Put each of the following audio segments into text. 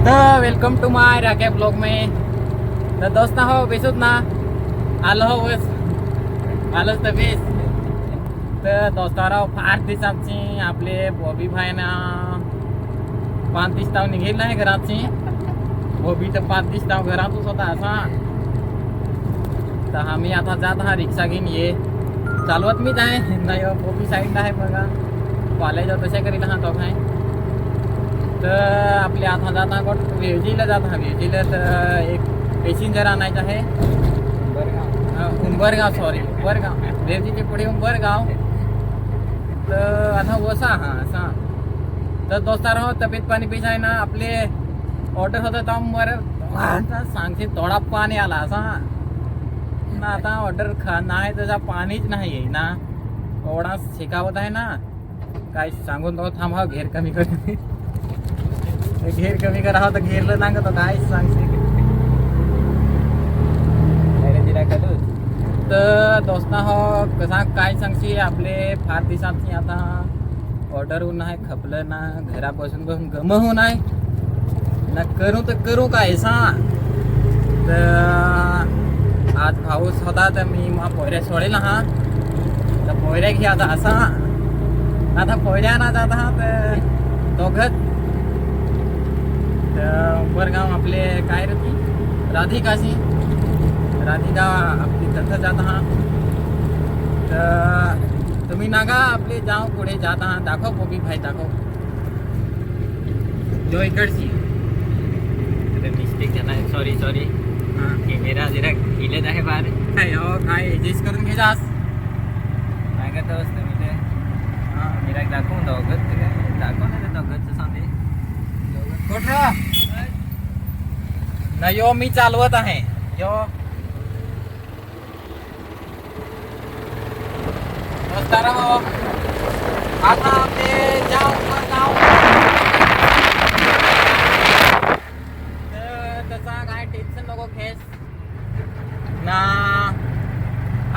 तर welcome to माय राके blog में। तर दोस्त हो बेसूत ना आलो हो बस। आलोच तर बेस। तर दोस्ताराव फार दिसांची आपले बॉबी भाई ना। पाच दिस ताव निघेल नाही घराची बॉबी तर पाच दिस ताव घरातच होता असा तर आम्ही आता जात हा रिक्षा घेऊन ये। चालवत मीच आहे नाही हो, बॉबी साईडला आहे बघा। कॉलेज तसे करील हा तो काय तर आपले आता जाता कोण? वेळजीला जात हा वेळजीला तर एक पॅसेंजर आणायचं आहे. अं, उंबरगाव सॉरी उंबरगाव. वेळजीचे पुढे उंबरगाव. तर आता वसा हा असा तर दोस्तार हो तब्येत पाणी पिशा आहे ना आपले ऑर्डर होतं तर सांगते थोडा पाणी आला असा. ना आता ऑर्डर खा नाही त्याचा पाणीच नाही आहे ना. एवढा शिकावत आहे ना. काय सांगून तो थांबा घेर कमी कर घेर कमी करा तर घेरलं सांगत. काय सांगते तर दोस्ता हो कसा काय सांगशी आपले फार दिवसांची आता ऑर्डर होऊन आहे खपलं ना घरापासून बसून गम होऊन आहे. ना करू तर करू काय सा? तर आज पाऊस होता तर मी मग पोयऱ्या सोडेल हा. तर पोयऱ्या घे आता असा. आता पोयऱ्या ना जात हा तर दोघत तर उंबरगाव आपले काय रे ती? राधिकाशी राधिका आपली तथं जात हा. तर तुम्ही नागा आपले जाऊ पुढे जात आहात दाखव कोबी भाई दाखव. जो इकडची. मिस्टेक झाला. सॉरी सॉरी हां. कॅमेरा जरा हिलत आहे बाहेर. काय हो काय ऍडजस्ट करून घे जास सांगत असतो मी ते? गिराक दाखवून दोघत दाखव ना ते दोघतचं सांगते कुठं यो हो, मी चालवत आहे. यो. दोस्तारा हो आता ते जाऊ जाऊ त्याचा काय टेन्शन नको घेस. ना.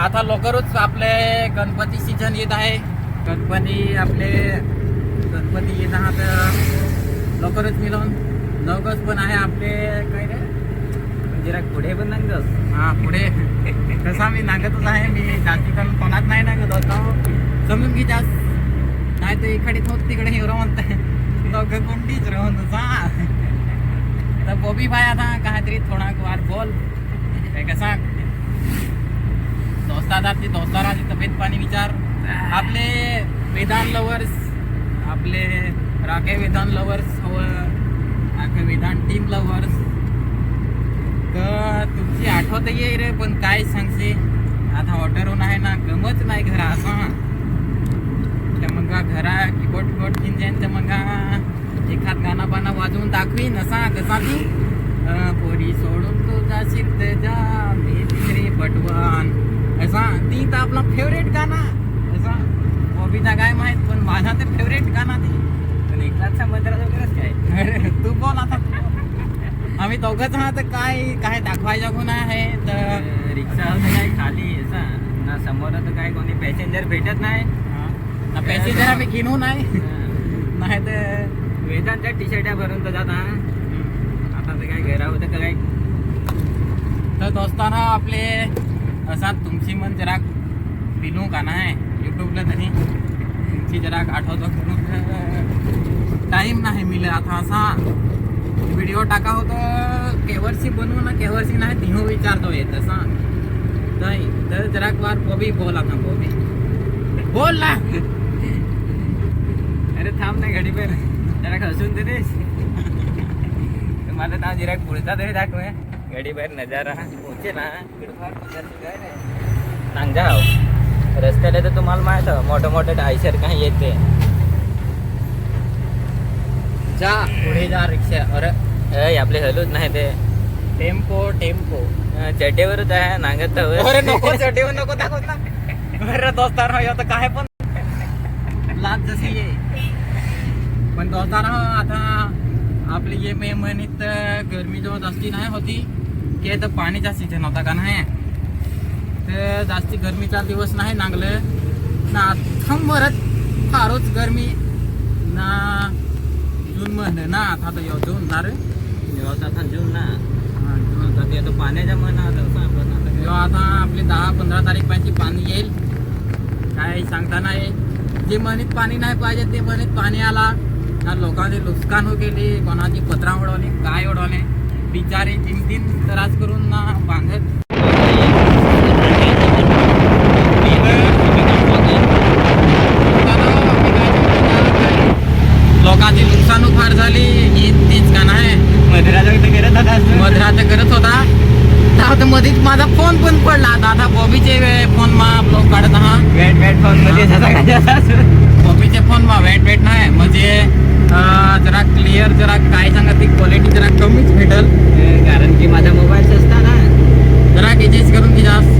आता लवकरच आपले गणपती सीजन येत आहे. गणपती आपले गणपती येत आहात लवकरच मिळून लवकरच पण आहे आपले काय रे? जरा पुढे पण सांगतोस हा पुढे. तसा मी नागतच आहे मी जास्ती करून कोणात नाही नागत होता समजून घे जास्त नाही तर इकडे थोत तिकडे हिरो म्हणताय दोघं कोणतीच राहून तसा तर बॉबी भाई आता काहीतरी थोडा वार बोल. काय कसा? दोस्तादारची दोस्ताराची तब्येत पाणी विचार. आपले वेदांत लवर्स आपले राखे विधान लवर्स हो, राखे विधान टीम लवर्स तर तुमची आठवत ये रे पण काय सांगते? आता ऑर्डरहून आहे ना गमत नाही घरा असं तर मग घरा किबोट किबोट किन जाईन तर मग एखाद गाणं बाणा वाजवून दाखवी नसा कसा ती पोरी सोडून तू जाशील तर जा मी तिकडे पटवान असा ती तर आपला फेवरेट गाणं. असा बॉबीचा काय माहीत पण माझा तर फेवरेट गाणं ती. वगैरेच काय? अरे, तू बोल आता. आम्ही दोघंच आहात तर काय काय दाखवायचं गुन्हा आहे? तर रिक्षा तर काय खाली? असा. ना समोर तर काय कोणी पॅसेंजर भेटत नाही. पॅसेंजर आम्ही घेऊन नाही. नाही तर वेदांच्या टी शर्ट्या भरून तर जाता. आता तर काय घरा होतं काय? तर दोस्ताना आपले असा तुमची मन जरा पिलू का नाही? युट्यूबला तरी तुमची जरा आठवतो आता असा व्हिडिओ टाका होतो केवरसी बनवू ना केवरसी नाही तिहो विचारतो येत असा नाही तर जरा वार बॉबी बोल आता बॉबी. बोल ना. अरे थांब ना घडी पर जरा हसून दे रे. मला नाव जरा पुढचा तरी दाखव घडी बाहेर नजारा. पोचे ना. सांग जा हो. रस्त्याला तर तुम्हाला माहीत मोठं मोठं आयशर काही येते. जा. पुढे जा रिक्षा. अरे. अय आपले हलूच नाही ते. Tempo tempo. अं, चड्डीवरच आहे नांगत अरे नको चढेव नको दाखवत ना. अरे दोस्तार हो आता काय पण. लाज जशी ये. पण दोस्तार हो आता आपली ये मे महिन्यात गरमी जेव्हा जास्ती नाही होती. की आता पाणीचा सीझन होता का नाही? तर जास्ती गरमीचा दिवस नाही नांगलं. ना थंबरच फारच गरमी. महिने ना आता तर यो जून ना रे व्यवस्था आता जून ना. आता ते आता पाण्याच्या मना आता आपण आता किंवा आता आपली दहा पंधरा तारीख पाहिजे पाणी येईल. काय सांगता नाही. जे मनीत पाणी नाही पाहिजे ते मनीत पाणी आला. ना लोकांचे नुकसान हो गेली कोणाची पत्रा उडवली काय उडवले. बिचारे तीन तीन त्रास करून ना बांधत लोकांची नुकसान फार झाली ही तीच का नाही मधुराचा इथं करत होता असं. मधरा तर करत होता तर मध्येच माझा फोन पण पडला दादा बॉबीचे फोन मा ब्लॉक बॅट फोनमध्ये जसा काय जसा असं. बॉबीचे फोन मा वेट वेट नाही. म्हणजे जरा क्लिअर जरा काय सांगा ती क्वालिटी जरा कमीच भेटल. कारण की माझा मोबाईल सस्ता ना. जरा ऍडजस्ट करून घे जास्त.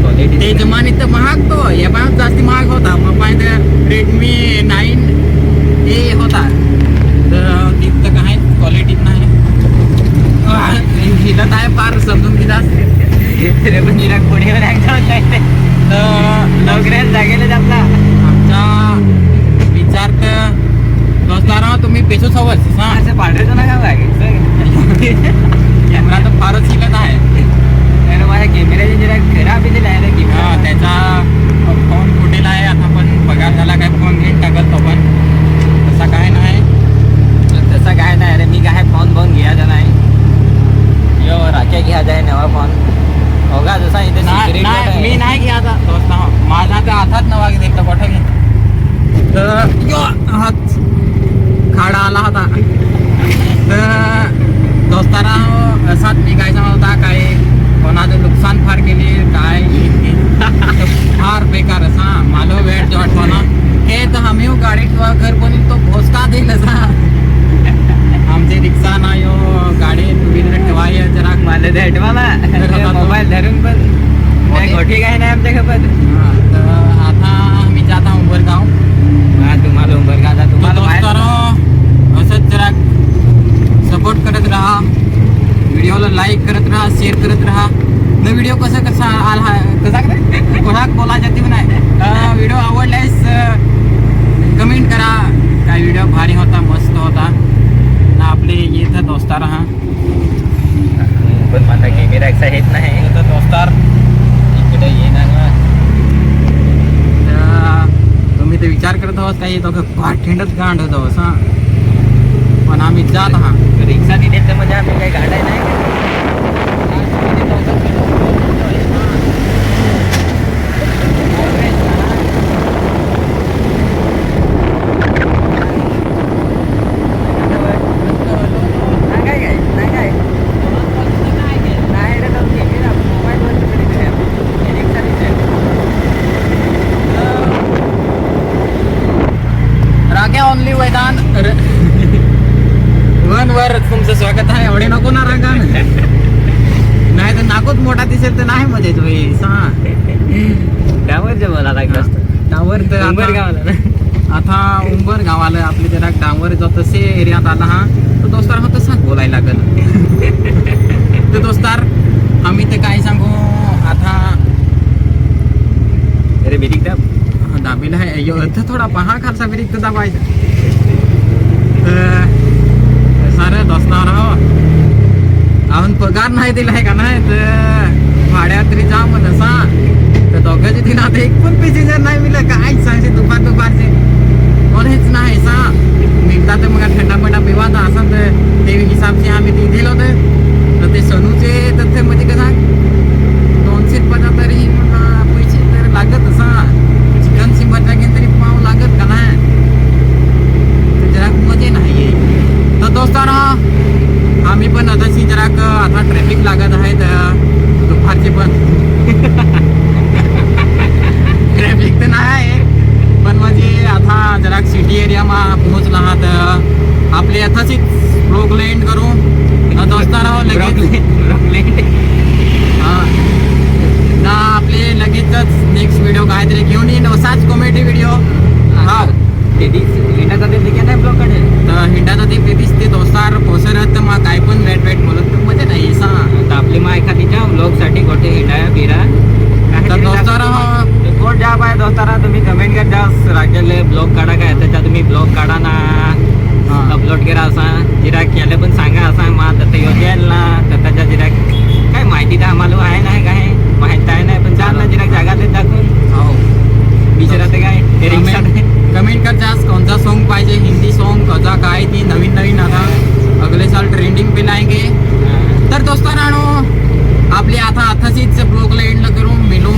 क्वालिटी ते जमान्यात तर महाग तो. या पण जास्ती महाग होता. मग पाहिजे रेडमी नाईन ए होता. तर तिथं काय क्वालिटीत नाही. हिला काय फार समजून घे जास्त. पण निराग पुढे तर नोकऱ्या जागेला आपला आमचा विचार तर दोस्तारा तुम्ही पेसो सवस हा असं पांढरेचं काय कॅमेरा तर फारच शिकत आहे अरे माझ्या कॅमेऱ्याची जरा खराब दिला आहे रे हा, कॅमेरा त्याचा फोन फुटेला आहे आता पण पगार झाला काय फोन घेऊन टाकत तो पण तसा काय नाही तसं काय नाही रे मी काय फोन फोन घ्यायचा नाही यो राख्या घ्यायचा आहे नवा फोन हो का जसा इथे नाही secret नाही, आहे. मी नाही घ्या आता. दोस्ता माझा तर हातात नवा घेतला गोठा घे तर हात. खाडा आला होता. तर दोस्तारा असाच मी काय सांगत होता काय कोणाचं नुकसान फार केली काय फार बेकार असा. मला वेळ जो आठवणा हे तर आम्ही हो गाडी ठेवा घर बनील तो भोसका देईल असा. आमचे रिक्षा ना यो गाडी टू व्हीलर ठेवाय जरा. मला भेट मला मोबाईल धरून पण. काय गोठी काय नाही आमच्या खपत हा, तर आता आम्ही जात उंबरगाव हा तुम्हाला उंबर का आता तुम्हाला बाहेर- असंच जरा सपोर्ट करत राहा. व्हिडिओला लाईक करत राहा शेअर करत राहा. न व्हिडिओ कसा कसा आला कसा? कोणाक बोलायचं ते नाही व्हिडिओ आवडल्यास कमेंट करा. काय व्हिडिओ भारी होता मस्त होता. ना आपले येतं दोस्तार हा. पण माझा कॅमेरा येत नाही. दोस्तार इकडे येणार ना. तर तुम्ही ते विचार करत आहोत काही तो पाठिंडच गांड होतो हा. पण आम्ही जात आहात. रिक्षा दिली तर म्हणजे आम्ही काही गाड्या नाही. नाही काय काय नाही काय नाही रे तो कॅमेरा मोबाईलवर तरी काय रिक्षा दिली राख्या ओनली वैदान वन वर तुमचं स्वागत आहे. एवढे नको ना रागान. नाही तर नाकोच मोठा दिसेल तर नाही मजा येतो सा. त्यावर जे बोला लागलं टावर तर उंबर आता- गावाला आता उंबर गावाला आपले जरा टावर जो तसे एरियात आला हा तर दोस्तार हा तसाच बोलायला लागल. तर दोस्तार आम्ही ते काय सांगू? आता अरे बिरिक दाब. दाबीला आहे. थोडा पहा खालचा बिरीक दाबायचा तर असणार आपण पगार नाही दिला आहे का नाही तर भाड्यात तरी जा म्हणा तर दोघांची तिला आता एक पण पेसेंजर नाही मिळलं काय सांग दुपार दुपारचे कोणीच नाही सा निघता तर मग थंडा मंडा पिवाचा असं तर ते हिसाबचे आम्ही ते दिलं होतं तर ते सनूचे तथ्य म्हणजे कसा दोनशे रुपयाचा तरी मग पैसे तर लागत असा चिकन सिंबरचा घेऊन तरी पाव लागत का नाही तर जरा मजे नाही तर दोस्तारा आम्ही पण तशी जरा क- आता ट्रॅफिक लागत आहे तर दुपारचे पण. ट्रॅफिक तर नाही पण म्हणजे आता जरा सिटी एरियामा पोहोचला आहात आपले यथाचित ब्लॉग लेंड करू. तर दोस्तारा लगेच हा. ना आपले लगेचच नेक्स्ट व्हिडिओ काहीतरी घेऊन येईन असाच कॉमेडी व्हिडिओ हा ब्लॉककडे तर हिंडाचा ते प्रीतीस ते दोस्तार पोसरत तर मग काय पण वेट वेट बोलत तर मजा नाही सा आता आपली माय एखादीच्या ब्लॉगसाठी कुठे हिंडाया बिरा तर दोस्तारा कोण जा पाय दोस्तारा तुम्ही कमेंट कर जा राखेले ब्लॉग काढा काय त्याच्या तुम्ही ब्लॉग काढा ना हा. अपलोड करा असा जिरा केले पण सांगा असा मा तर ते जाएंगे तर दोस्तांनो आपली आता आताचीच ब्लॉगला एंड करून भेटू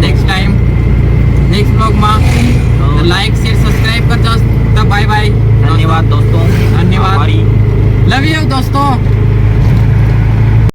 नेक्स्ट टाइम नेक्स्ट ब्लॉग मा हो. लाईक शेअर सबस्क्राईब करता तर बाय बाय धन्यवाद दोस्तों